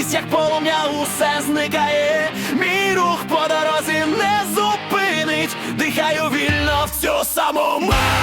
слабкість, як полум'я, усе зникає. Мій рух по дорозі не зупинить, дихаю вільно всю саму мать.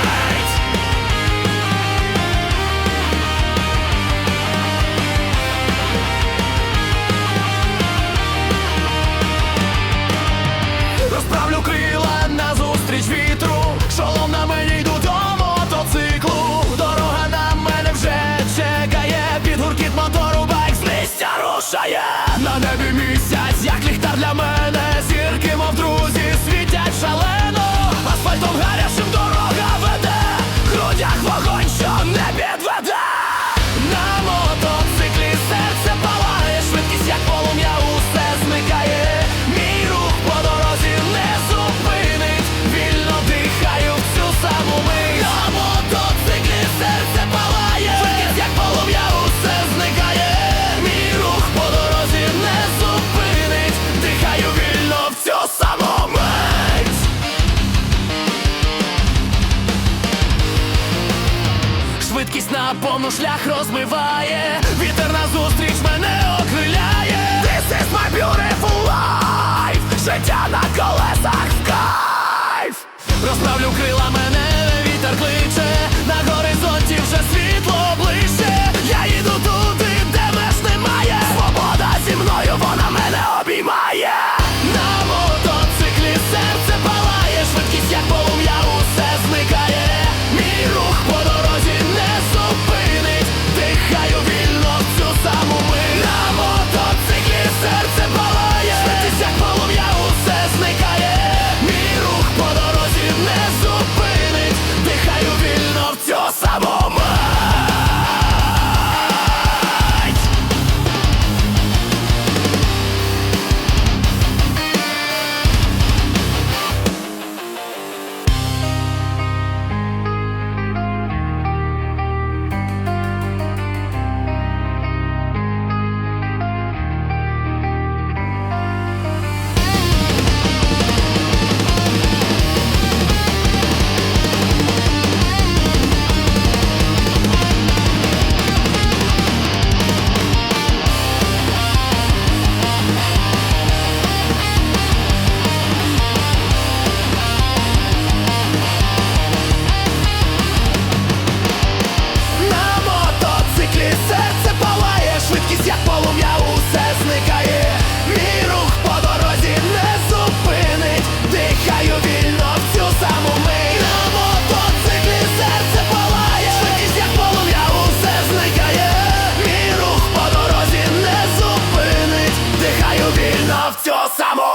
повну шлях розмиває вітер. nos.